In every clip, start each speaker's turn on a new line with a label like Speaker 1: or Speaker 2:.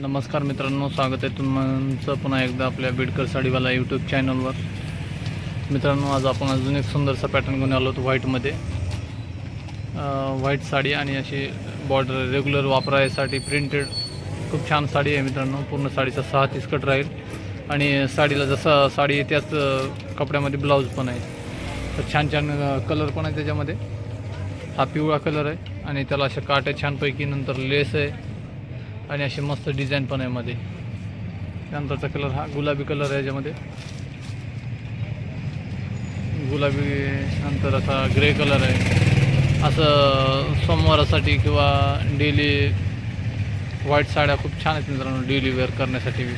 Speaker 1: नमस्कार मित्रांनो स्वागत आहे तुमचं पुन्हा एकदा आपल्या बिडकर साडीवाला यूट्यूब चॅनलवर मित्रांनो आज आपण अजून एक सुंदरसा पॅटर्न घेऊन आलो होतो व्हाईटमध्ये व्हाईट साडी आणि अशी बॉर्डर रेग्युलर वापरायसाठी प्रिंटेड खूप छान साडी आहे मित्रांनो. पूर्ण साडीचा सहा तीस कट राहील. आणि साडीला जसं साडी आहे त्याच कपड्यामध्ये ब्लाऊज पण आहे. तर छान छान कलर पण आहे त्याच्यामध्ये. हा पिवळा कलर आहे आणि त्याला अशा काट आहे छानपैकी नंतर लेस आहे. आणि अशी मस्त डिझाईन पण आहे मध्ये. त्यानंतरचा कलर हा गुलाबी कलर आहे याच्यामध्ये. गुलाबी नंतर असा ग्रे कलर आहे. असं सोमवारासाठी किंवा डेली व्हाईट साड्या खूप छान आहेत मित्रांनो डेली वेअर करण्यासाठी. बी.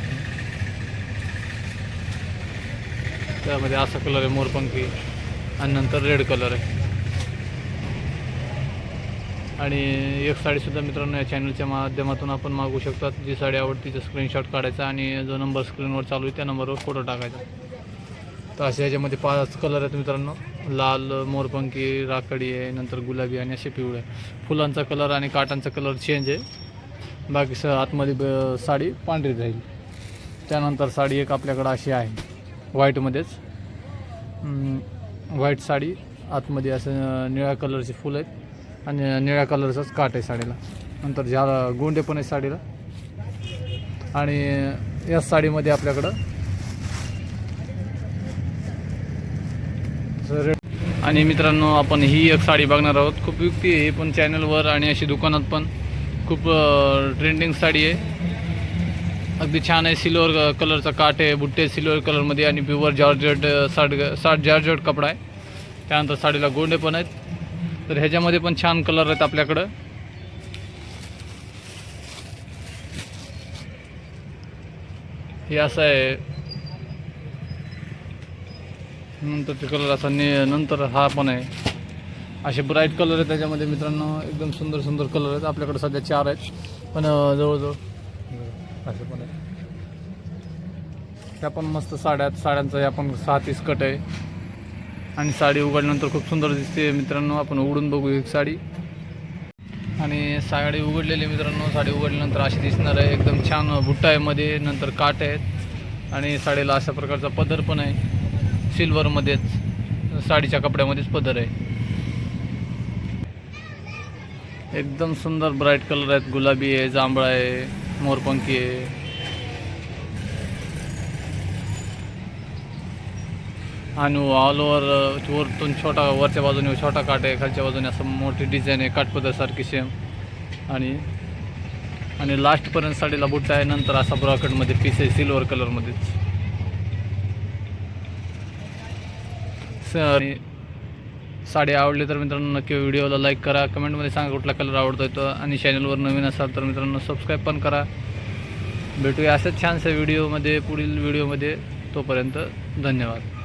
Speaker 1: त्यामध्ये असा कलर आहे मोरपंखी. आणि नंतर रेड कलर आहे. आणि एक साडीसुद्धा मित्रांनो या चॅनलच्या माध्यमातून आपण मागू शकतात जी साडी आवडती स्क्रीनशॉट काढायचा आणि जो नंबर स्क्रीनवर चालू आहे त्या नंबरवर फोटो टाकायचा. तर असे याच्यामध्ये पाच कलर आहेत मित्रांनो. लाल मोरपंखी राखडी आहे नंतर गुलाबी आणि असे पिवळे. फुलांचा कलर आणि काटांचा कलर चेंज आहे. बाकी स आतमध्ये ब- साडी पांढरी राहील. त्यानंतर साडी एक आपल्याकडं अशी आहे. व्हाईटमध्येच व्हाईट साडी. आतमध्ये असं निळ्या कलरचे फुलं आहेत. आणि निळ्या कलरचाच काट आहे साडीला. नंतर ज्या गोंडे पण आहेत साडीला. आणि या साडीमध्ये आपल्याकडं रेड आणि मित्रांनो आपण ही एक साडी बघणार आहोत. खूप युक्ती आहे पण चॅनलवर आणि अशी दुकानात पण खूप ट्रेंडिंग साडी आहे. अगदी छान आहे सिल्वर कलरचा काट आहे बुट्टे सिल्वर कलरमध्ये आणि प्युअर जॉर्जेट साड साठ जॉर्जेट कपडा आहे. त्यानंतर साडीला गोंडे पण आहेत. तर ह्याच्यामध्ये पण छान कलर आहेत आपल्याकडं. हे असं आहे. नंतर ते कलर असा नि नंतर हा पण आहे. असे ब्राईट कलर आहेत त्याच्यामध्ये मित्रांनो. एकदम सुंदर सुंदर कलर आहेत. आपल्याकडे सध्या चार आहेत. पण जवळजवळ असे पण आहे त्या पण मस्त साड्या साड्यांचा या पण सहा तीस कट आहे. आणि साडी उघडल्यानंतर खूप सुंदर दिसते. मित्रांनो आपण उघडून बघू एक साडी. आणि साडी उघडलेली मित्रांनो साडी उघडल्यानंतर अशी दिसणार आहे. एकदम छान बुट्टा आहे मध्ये नंतर काट आहेत. आणि साडीला अशा प्रकारचा पदर पण आहे. सिल्वरमध्येच साडीच्या कपड्यामध्येच पदर आहे. एकदम सुंदर ब्राईट कलर आहेत. गुलाबी आहे जांभळा आहे मोरपंखी आहे. आणि ऑल ओव्हर वरतून छोटा वरच्या बाजूने छोटा काट आहे खालच्या बाजूने असं मोठी डिझाईन आहे काटपदरसारखी सेम आणि आणि लास्टपर्यंत साडीला बुट्टा आहे नंतर असा ब्रॉकेटमध्ये पीस आहे सिल्वर कलरमध्येच स- साडी आवडली तर मित्रांनो नक्की व्हिडिओला लाईक करा. कमेंटमध्ये सांगा कुठला कलर आवडतो येतो आणि चॅनलवर नवीन असाल तर मित्रांनो सबस्क्राईब पण करा. भेटूया असंच छानशा व्हिडिओमध्ये पुढील व्हिडिओमध्ये तोपर्यंत धन्यवाद.